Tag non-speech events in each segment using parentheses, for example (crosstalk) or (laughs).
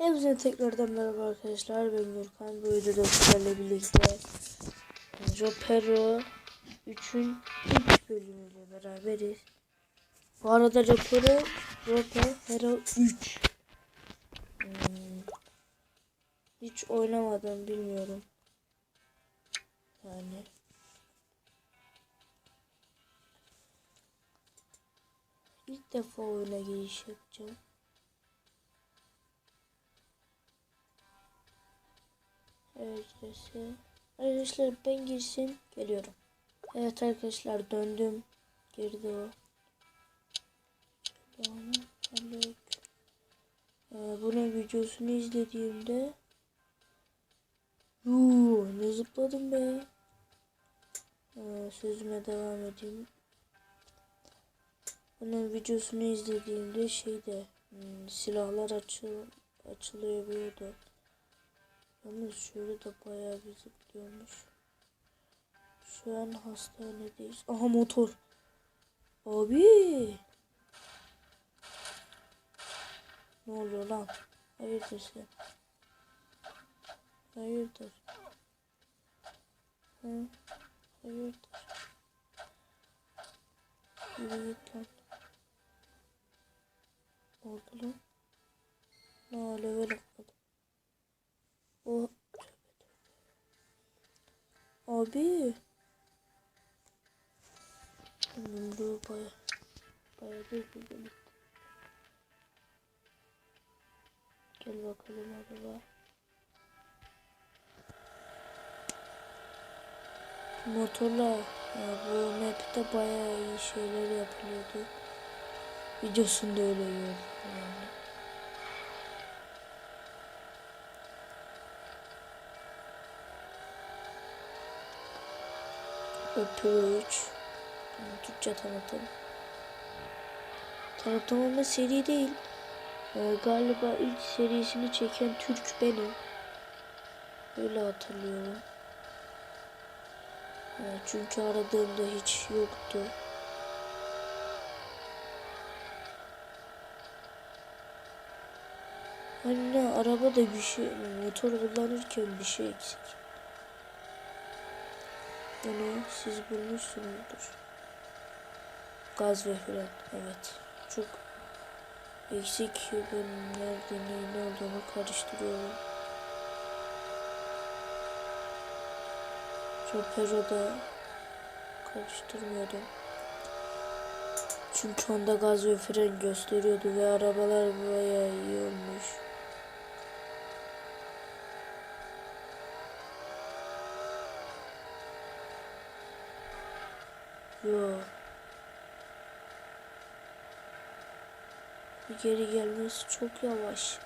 Hepinize tekrardan merhaba arkadaşlar. Ben Gürkan. Bu videoda sizlerle birlikte Ropero 3'ün ilk bölümüyle beraberiz. Bu arada Ropero Ropero 3 Hmm, Hiç oynamadım bilmiyorum. Yani ilk defa oyuna giriş yapacağım. Evet arkadaşlar. Ben girsin geliyorum. Evet arkadaşlar döndüm. Girdi o. Ee, bunun videosunu izlediğimde Yuu, ne zıpladım be. Ee, sözüme devam edeyim. Bunun videosunu izlediğimde şeyde hmm, silahlar açıl açılabiliyordu. Yalnız şöyle de bayağı bir zıplıyormuş. Şu an hastanedeyiz. Aha motor. Abi. Ne oluyor lan? Hayırdır sen? Hayırdır? Hı? Hayırdır? Yürü git lan. Oldu lan? Ne atladım. O Abi. Yumruğu baya baya bir bir Gel bakalım araba. Motorla ya bu map'te baya iyi şeyler yapılıyordu. Videosunda öyle gördüm yani. 3. Türkçe tanıtım. Tanıtım seri değil. Ee, galiba ilk serisini çeken Türk benim. Öyle hatırlıyorum. Ee, çünkü aradığımda hiç yoktu. Anne arabada bir şey, motor kullanırken bir şey eksik. Onu siz bulmuşsunuzdur. Gaz ve fren. Evet. Çok eksik. Ben nerede neyin olduğunu karıştırıyorum. Ropero'da karıştırmıyordum. Çünkü onda gaz ve fren gösteriyordu ve arabalar bayağı iyi olmuş. Yo. Geri gelmesi çok yavaş.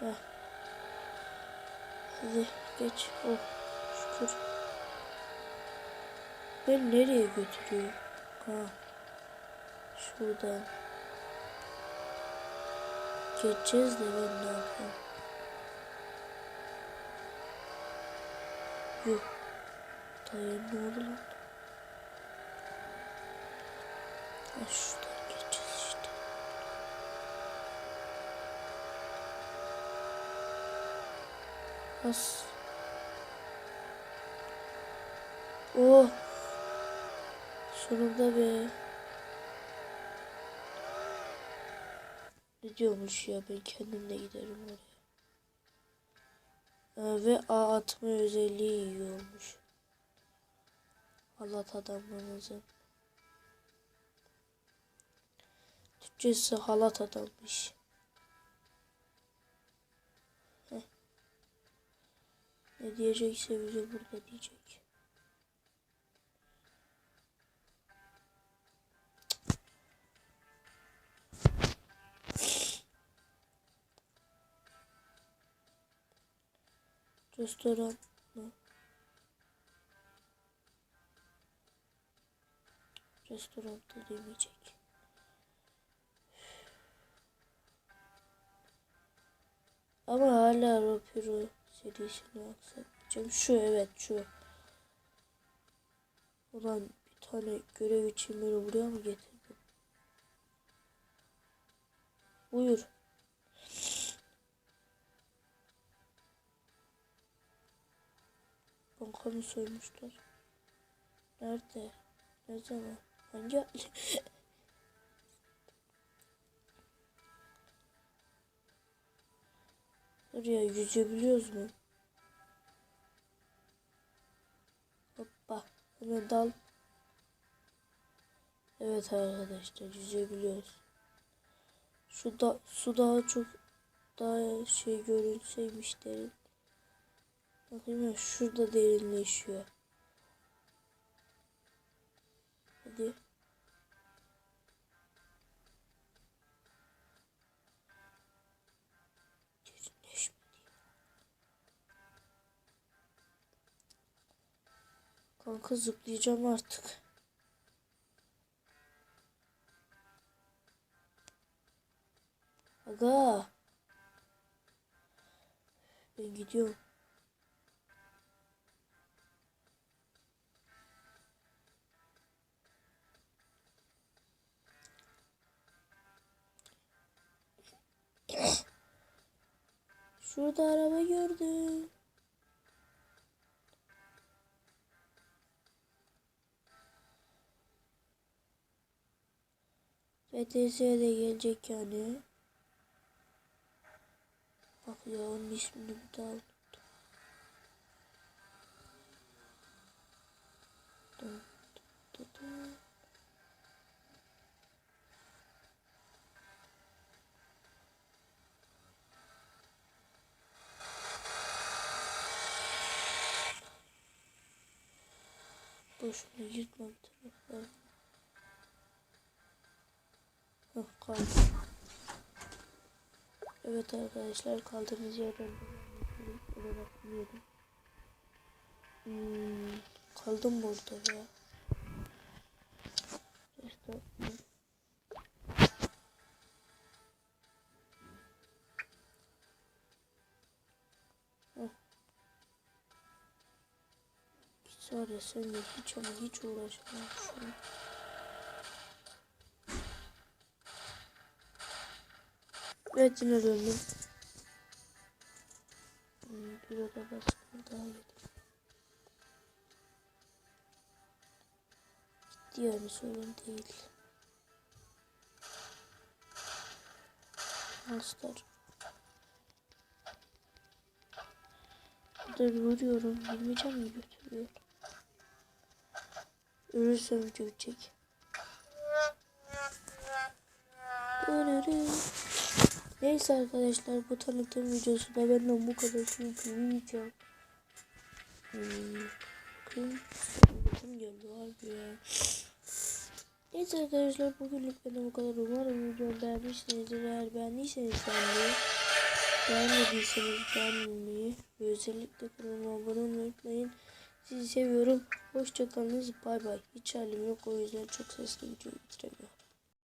Heh. Hadi geç. Oh şükür. Ben nereye götürüyor? Ha. Şuradan. Geçeceğiz de ben ne yapayım? Yok. Dayı ne oldu lan? Ha şuradan geçeceğiz işte. As. Oh. Sonunda be. Ne diyormuş ya ben kendim de giderim oraya. Ee, ve A atma özelliği iyi olmuş. Allah adamlarınızın. Türkçesi halat adammış. Heh. Ne diyecekse bize burada diyecek. Restoran mı? Restoran da demeyecek. Ama hala Ropero serisini aksatmayacağım. Şu evet şu. Ulan bir tane görev için beni buraya mı getirdin? Buyur. Bankamı soymuşlar. Nerede? Ne zaman? Hangi (laughs) Oraya yüzebiliyoruz mu? Hoppa. Hemen dal. Evet arkadaşlar yüzebiliyoruz. Şu da su daha çok daha şey görünseymiş derin. Bakayım şurada derinleşiyor. Hadi. Kanka zıplayacağım artık. Aga. Ben gidiyorum. Şurada araba gördüm. BTS'ye de gelecek yani. Bak ya onun ismini bir daha Boşuna yırtmam tarafları. Hah kaldı. Evet arkadaşlar kaldığımız yerden devam edelim. Hmm, kaldım burada ya. Var ya seninle hiç ama hiç uğraşamam şu an. Evet yine döndüm. Hmm, bir oda baskını daha yedim. Gitti yani sorun değil. Master. Burada vuruyorum. Vurmayacağım mı götürüyor. Ölürsem görecek. Ölürüm. Neyse arkadaşlar bu tanıtım videosu da benden bu kadar çünkü. Hmm, bakayım. Uykum geldi harbi ya. Neyse arkadaşlar bugünlük benden bu kadar. Umarım videomu beğenmişsinizdir. Eğer beğendiyseniz beğenmeyi, beğenmediyseniz beğenmeyi ve özellikle kanalıma abone olmayı unutmayın. Sizi seviyorum. Hoşçakalınız. Bay bay. Hiç halim yok o yüzden çok sesli video bitiremiyorum.